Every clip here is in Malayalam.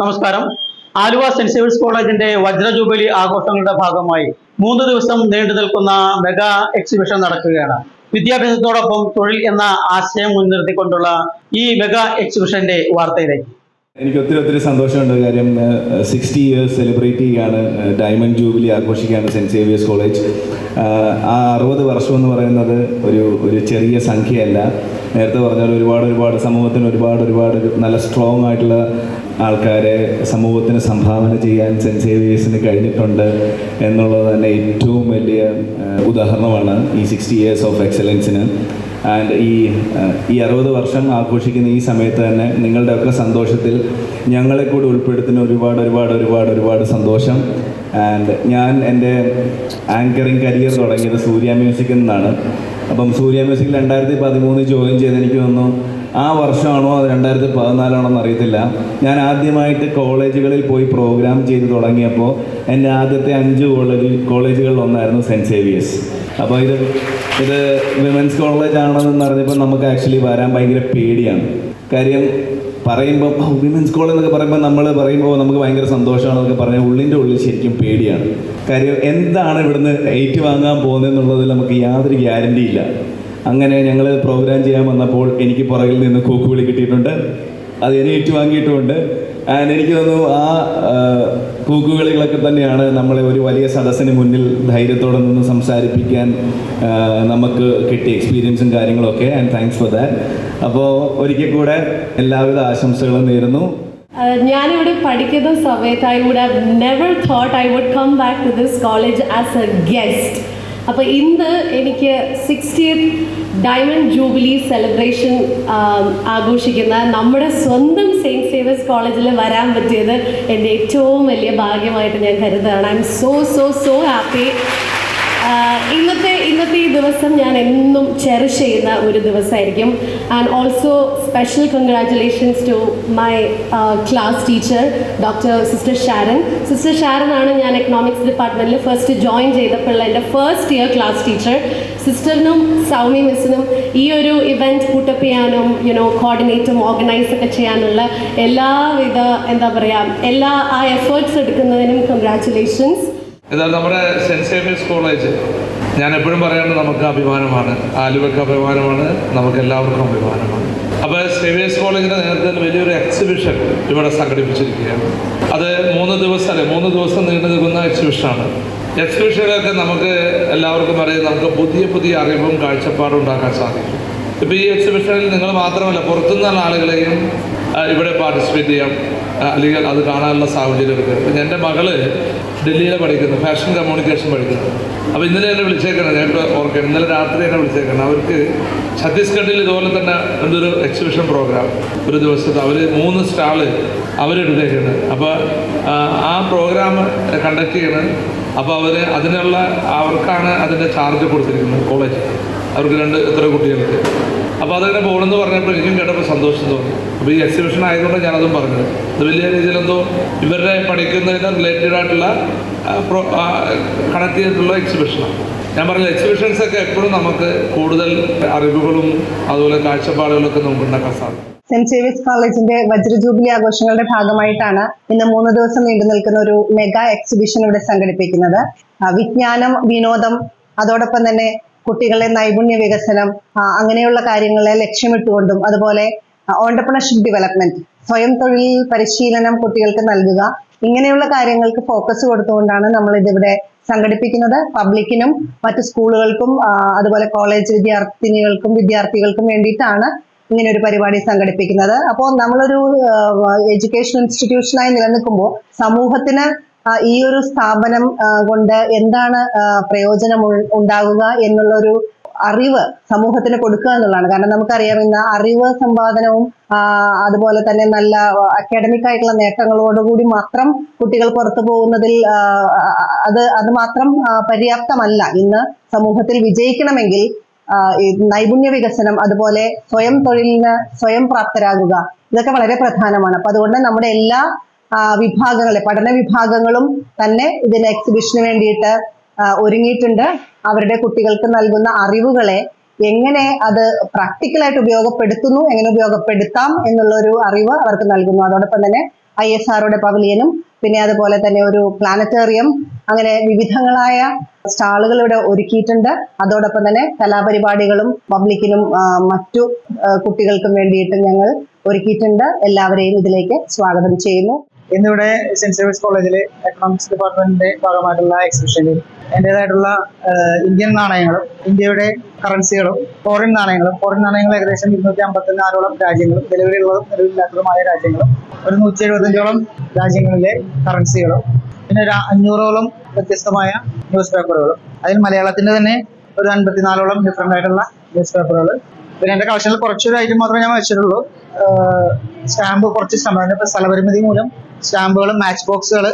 നമസ്കാരം. ആലുവ സെന്റ് സേവിയർസ് കോളേജിന്റെ വജ്ര ജൂബിലി ആഘോഷങ്ങളുടെ ഭാഗമായി മൂന്ന് ദിവസം നീണ്ടു നിൽക്കുന്ന മെഗാ എക്സിബിഷൻ നടക്കുകയാണ്. വിദ്യാഭ്യാസത്തോടൊപ്പം തൊഴിൽ എന്ന ആശയം മുൻനിർത്തിക്കൊണ്ടുള്ള ഈ മെഗാ എക്സിബിഷന്റെ വാർത്തയിലേക്ക്. എനിക്ക് ഒത്തിരി ഒത്തിരി സന്തോഷമുണ്ട്. കാര്യം സിക്സ്റ്റി ഇയേഴ്സ് സെലിബ്രേറ്റ് ചെയ്യുകയാണ്. ഡയമണ്ട് ജൂബിലി ആഘോഷിക്കുകയാണ് സെന്റ് സേവിയേഴ്സ് കോളേജ്. ആ അറുപത് വർഷം എന്ന് പറയുന്നത് ഒരു ഒരു ചെറിയ സംഖ്യയല്ല. നേരത്തെ പറഞ്ഞാൽ ഒരുപാട് ഒരുപാട് സമൂഹത്തിന് ഒരുപാട് ഒരുപാട് നല്ല സ്ട്രോങ് ആയിട്ടുള്ള ആൾക്കാരെ സമൂഹത്തിന് സംഭാവന ചെയ്യാൻ സെന്റ് സേവിയേഴ്സിന് കഴിഞ്ഞിട്ടുണ്ട് എന്നുള്ളത് തന്നെ ഏറ്റവും വലിയ ഉദാഹരണമാണ് ഈ സിക്സ്റ്റി ഇയേഴ്സ് ഓഫ് എക്സലൻസിന് ആൻഡ് ഈ ഈ അറുപത് വർഷം ആഘോഷിക്കുന്ന ഈ സമയത്ത് തന്നെ നിങ്ങളുടെയൊക്കെ സന്തോഷത്തിൽ ഞങ്ങളെ കൂടി ഉൾപ്പെടുത്തുന്ന ഒരുപാട് ഒരുപാട് ഒരുപാട് ഒരുപാട് സന്തോഷം. ആൻഡ് ഞാൻ എന്റെ ആങ്കറിങ് കരിയർ തുടങ്ങിയത് സൂര്യ മ്യൂസിക്കിൽ നിന്നാണ് അപ്പം സൂര്യ മ്യൂസിക്കിൽ രണ്ടായിരത്തി പതിമൂന്ന് ജോയിൻ ചെയ്ത് എനിക്ക് തോന്നുന്നു. ആ വർഷമാണോ അത് രണ്ടായിരത്തി പതിനാലാണോ എന്നറിയത്തില്ല ഞാൻ ആദ്യമായിട്ട് കോളേജുകളിൽ പോയി പ്രോഗ്രാം ചെയ്ത് തുടങ്ങിയപ്പോൾ എന്റെ ആദ്യത്തെ അഞ്ച് കോളേജ് കോളേജുകളിൽ ഒന്നായിരുന്നു സെന്റ് സേവിയേഴ്സ് അപ്പോൾ ഇത് ഇത് വിമൻസ് കോളേജ് ആണെന്ന് അറിഞ്ഞപ്പോൾ നമുക്ക് ആക്ച്വലി വരാൻ ഭയങ്കര പേടിയാണ്. കാര്യം പറയുമ്പോൾ വിമൻസ് കോളേജ് എന്നൊക്കെ പറയുമ്പോൾ നമ്മൾ പറയുമ്പോൾ നമുക്ക് ഭയങ്കര സന്തോഷമാണെന്നൊക്കെ പറഞ്ഞാൽ ഉള്ളിന്റെ ഉള്ളിൽ ശരിക്കും പേടിയാണ്. കാര്യം എന്താണ് ഇവിടുന്ന് ഏറ്റു വാങ്ങാൻ പോകുന്നതെന്നുള്ളതിൽ നമുക്ക് യാതൊരു ഗ്യാരണ്ടി ഇല്ല അങ്ങനെ ഞങ്ങൾ പ്രോഗ്രാം ചെയ്യാൻ വന്നപ്പോൾ എനിക്ക് പുറകിൽ നിന്ന് കൂക്കുവിളി കിട്ടിയിട്ടുണ്ട്. അത് എന്നെ ഏറ്റുവാങ്ങിയിട്ടുമുണ്ട്. ആൻഡ് എനിക്ക് തോന്നുന്നു ആ കൂക്കുകളികളൊക്കെ തന്നെയാണ് നമ്മളെ ഒരു വലിയ സദസ്സിന് മുന്നിൽ ധൈര്യത്തോടെ നിന്ന് സംസാരിപ്പിക്കാൻ നമുക്ക് കിട്ടിയ എക്സ്പീരിയൻസും കാര്യങ്ങളൊക്കെ. ആൻഡ് താങ്ക്സ് ഫോർ ദാറ്റ് അപ്പോൾ ഒരിക്കൽ കൂടെ എല്ലാവിധ ആശംസകളും നേരുന്നു. ഞാനിവിടെ പഠിക്കുന്ന സമയത്ത് I would have never thought I would come back to this college as a guest അപ്പോൾ ഇന്ന് എനിക്ക് സിക്സ്റ്റിയത്ത് ഡയമണ്ട് ജൂബിലി സെലിബ്രേഷൻ ആഘോഷിക്കുന്ന നമ്മുടെ സ്വന്തം സെയിന്റ് സേവേഴ്സ് കോളേജിൽ വരാൻ പറ്റിയത് എന്റെ ഏറ്റവും വലിയ ഭാഗ്യമായിട്ട് ഞാൻ കരുതുകയാണ്. I'm so so so happy ഇന്നത്തെ ഇന്നത്തെ ഈ ദിവസം ഞാൻ എന്നും ചെറിഷ് ചെയ്യുന്ന ഒരു ദിവസമായിരിക്കും. And also special congratulations to my class teacher doctor sister Sharon sister Sharon ആണ് ഞാൻ എക്കണോമിക്സ് ഡിപ്പാർട്ട്മെന്റിൽ ഫസ്റ്റ് ജോയിൻ ചെയ്തപ്പോൾ എന്റെ ഫസ്റ്റ് ഇയർ ക്ലാസ് ടീച്ചർ സിസ്റ്ററിനും സൗമ്യ മിസ്സിനും ഈ ഒരു ഇവന്റ് കൂട്ടപ്പ് ചെയ്യാനും യുനോ കോർഡിനേറ്റും ഓർഗനൈസ് ഒക്കെ ചെയ്യാനുള്ള എല്ലാവിധ എന്താ പറയുക എല്ലാ ആ എഫേർട്സ് എടുക്കുന്നതിനും കൺഗ്രാറ്റുലേഷൻസ് എന്നാൽ നമ്മുടെ സെന്റ് സേവിയേഴ്സ് കോളേജ്. ഞാൻ എപ്പോഴും പറയുന്നത് നമുക്ക് അഭിമാനമാണ്. ആലുവയ്ക്ക് അഭിമാനമാണ് നമുക്ക് എല്ലാവർക്കും അഭിമാനമാണ്. അപ്പോൾ സേവിയേഴ്സ് കോളേജിന്റെ നേതൃത്വത്തിൽ വലിയൊരു എക്സിബിഷൻ ഇവിടെ സംഘടിപ്പിച്ചിരിക്കുകയാണ്. അത് മൂന്ന് ദിവസം അല്ലെ? മൂന്ന് ദിവസം നീണ്ടു നിൽക്കുന്ന എക്സിബിഷനാണ് എക്സിബിഷനിലൊക്കെ നമുക്ക് എല്ലാവർക്കും അറിയാം നമുക്ക് പുതിയ പുതിയ അറിവും കാഴ്ചപ്പാടും ഉണ്ടാക്കാൻ സാധിക്കും. ഇപ്പോൾ ഈ എക്സിബിഷനിൽ നിങ്ങൾ മാത്രമല്ല പുറത്തുനിന്നുള്ള ആളുകളെയും ഇവിടെ പാർട്ടിസിപ്പേറ്റ് ചെയ്യാം. അല്ലെങ്കിൽ അത് കാണാനുള്ള സാഹചര്യം എടുക്കുക എന്റെ മകൾ ഡൽഹിയിൽ പഠിക്കുന്നു ഫാഷൻ കമ്മ്യൂണിക്കേഷൻ പഠിക്കുന്നു. അപ്പോൾ ഇന്നലെ എന്നെ വിളിച്ചേക്കണം ഞാൻ ഇപ്പോൾ ഓർക്കണം ഇന്നലെ രാത്രി എന്നെ വിളിച്ചേക്കണം. അവർക്ക് ഛത്തീസ്ഗഡിൽ ഇതുപോലെ തന്നെ എന്തൊരു എക്സിബിഷൻ പ്രോഗ്രാം ഒരു ദിവസത്തെ അവർ മൂന്ന് സ്റ്റാൾ അവരെടുത്തേക്കുന്നത് അപ്പോൾ ആ പ്രോഗ്രാം കണ്ടക്ട് ചെയ്യണം. അപ്പോൾ അവർ അതിനുള്ള അവർക്കാണ് അതിന്റെ ചാർജ് കൊടുത്തിരിക്കുന്നത് കോളേജ് അവർക്ക് രണ്ട് എത്ര കുട്ടികൾക്ക് അപ്പോൾ അതങ്ങനെ പോകണമെന്ന് പറഞ്ഞപ്പോൾ എനിക്കും കേട്ടപ്പോൾ സന്തോഷം തോന്നി. അപ്പോൾ ഈ എക്സിബിഷൻ ആയതുകൊണ്ട് ഞാനതും പറഞ്ഞത്. അത് വലിയ രീതിയിലെന്തോ ഇവരുടെ പഠിക്കുന്നതിന് റിലേറ്റഡ് ആയിട്ടുള്ള കണക്ട് ചെയ്തിട്ടുള്ള എക്സിബിഷനാണ് ഞാൻ പറഞ്ഞ എക്സിബിഷൻസ് ഒക്കെ എപ്പോഴും നമുക്ക് കൂടുതൽ അറിവുകളും അതുപോലെ കാഴ്ചപ്പാടുകളൊക്കെ നമുക്ക് ഉണ്ടാക്കാൻ സാധിക്കും. സെന്റ് സേവിയസ് കോളേജിന്റെ വജ്രജൂബിലി ആഘോഷങ്ങളുടെ ഭാഗമായിട്ടാണ് ഇന്ന് മൂന്ന് ദിവസം നീണ്ടു നിൽക്കുന്ന ഒരു മെഗാ എക്സിബിഷൻ ഇവിടെ സംഘടിപ്പിക്കുന്നത്. വിജ്ഞാനം വിനോദം അതോടൊപ്പം തന്നെ കുട്ടികളുടെ നൈപുണ്യ വികസനം അങ്ങനെയുള്ള കാര്യങ്ങളെ ലക്ഷ്യമിട്ടുകൊണ്ടും അതുപോലെ ഓണ്ടർപ്രണർഷിപ്പ് ഡെവലപ്മെന്റ് സ്വയം തൊഴിൽ പരിശീലനം കുട്ടികൾക്ക് നൽകുക ഇങ്ങനെയുള്ള കാര്യങ്ങൾക്ക് ഫോക്കസ് കൊടുത്തുകൊണ്ടാണ് നമ്മൾ ഇതിവിടെ സംഘടിപ്പിക്കുന്നത്. പബ്ലിക്കിനും മറ്റു സ്കൂളുകൾക്കും അതുപോലെ കോളേജ് വിദ്യാർത്ഥിനികൾക്കും വിദ്യാർത്ഥികൾക്കും വേണ്ടിയിട്ടാണ് ഇങ്ങനെ ഒരു പരിപാടി സംഘടിപ്പിക്കുന്നത്. അപ്പോൾ നമ്മളൊരു എഡ്യൂക്കേഷൻ ഇൻസ്റ്റിറ്റ്യൂഷനായി നിലനിൽക്കുമ്പോൾ സമൂഹത്തിന് ഈ ഒരു സ്ഥാപനം കൊണ്ട് എന്താണ് പ്രയോജനം ഉണ്ടാകുക എന്നുള്ളൊരു അറിവ് സമൂഹത്തിന് കൊടുക്കുക എന്നുള്ളതാണ്. കാരണം നമുക്കറിയാം ഇന്ന് അറിവ് സമ്പാദനവും അതുപോലെ തന്നെ നല്ല അക്കാഡമിക് ആയിട്ടുള്ള നേട്ടങ്ങളോടുകൂടി മാത്രം കുട്ടികൾ പുറത്തു പോകുന്നതിൽ അത് അത് മാത്രം പര്യാപ്തമല്ല. ഇന്ന് സമൂഹത്തിൽ വിജയിക്കണമെങ്കിൽ നൈപുണ്യ വികസനം അതുപോലെ സ്വയം തൊഴിലിന് സ്വയം പ്രാപ്തരാകുക ഇതൊക്കെ വളരെ പ്രധാനമാണ്. അപ്പൊ അതുകൊണ്ട് നമ്മുടെ എല്ലാ വിഭാഗങ്ങളെ പഠന വിഭാഗങ്ങളും തന്നെ ഇതിന് എക്സിബിഷന് വേണ്ടിയിട്ട് ഒരുങ്ങിയിട്ടുണ്ട്. അവരുടെ കുട്ടികൾക്ക് നൽകുന്ന അറിവുകളെ എങ്ങനെ അത് പ്രാക്ടിക്കലായിട്ട് ഉപയോഗപ്പെടുത്തുന്നു എങ്ങനെ ഉപയോഗപ്പെടുത്താം എന്നുള്ള ഒരു അറിവ് അവർക്ക് നൽകുന്നു. അതോടൊപ്പം തന്നെ ഐ എസ് ആറുടെ പവലിയനും പിന്നെ അതുപോലെ തന്നെ ഒരു പ്ലാനറ്റേറിയം അങ്ങനെ വിവിധങ്ങളായ സ്റ്റാളുകൾ ഇവിടെ ഒരുക്കിയിട്ടുണ്ട്. അതോടൊപ്പം തന്നെ കലാപരിപാടികളും പബ്ലിക്കിനും മറ്റു കുട്ടികൾക്കും വേണ്ടിയിട്ട് ഞങ്ങൾ ഒരുക്കിയിട്ടുണ്ട്. എല്ലാവരെയും ഇതിലേക്ക് സ്വാഗതം ചെയ്യുന്നു. ഇന്നിവിടെ സെന്റ് സേവിയർസ് കോളേജിൽ എക്കണോമിക്സ് ഡിപ്പാർട്ട്മെന്റിന്റെ ഭാഗമായിട്ടുള്ള എക്സിബിഷനിൽ എന്റെതായിട്ടുള്ള ഇന്ത്യൻ നാണയങ്ങളും ഇന്ത്യയുടെ കറൻസികളും ഫോറിൻ നാണയങ്ങളും ഫോറിൻ നാണയങ്ങൾ ഏകദേശം ഇരുന്നൂറ്റി അമ്പത്തിനാലോളം രാജ്യങ്ങളും നിലവിലുള്ളതും നിലവിലില്ലാത്തതുമായ രാജ്യങ്ങളും ഒരു നൂറ്റി എഴുപത്തഞ്ചോളം രാജ്യങ്ങളിലെ കറൻസികളും പിന്നെ ഒരു അഞ്ഞൂറോളം വ്യത്യസ്തമായ ന്യൂസ് പേപ്പറുകളും അതിൽ മലയാളത്തിന്റെ തന്നെ ഒരു അൻപത്തിനാലോളം ഡിഫറെന്റ് ആയിട്ടുള്ള ന്യൂസ് പേപ്പറുകൾ പിന്നെ എന്റെ കളക്ഷനിൽ കുറച്ചൊരു ഐറ്റം മാത്രമേ ഞാൻ വെച്ചിട്ടുള്ളൂ. സ്റ്റാമ്പ് കുറച്ച് സ്റ്റാമ്പ് സ്ഥലപരിമിതി മൂലം സ്റ്റാമ്പുകൾ മാച്ച് ബോക്സുകൾ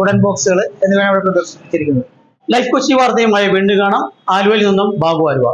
ഉടൻ ബോക്സുകൾ എന്നിവയാണ് അവിടെ പ്രദർശിപ്പിച്ചിരിക്കുന്നത്. ലൈഫ് കൊച്ചി വാർത്തയുമായി വീണ്ടും കാണാം. ആലുവയിൽ നിന്നും ബാബു ആലുവ.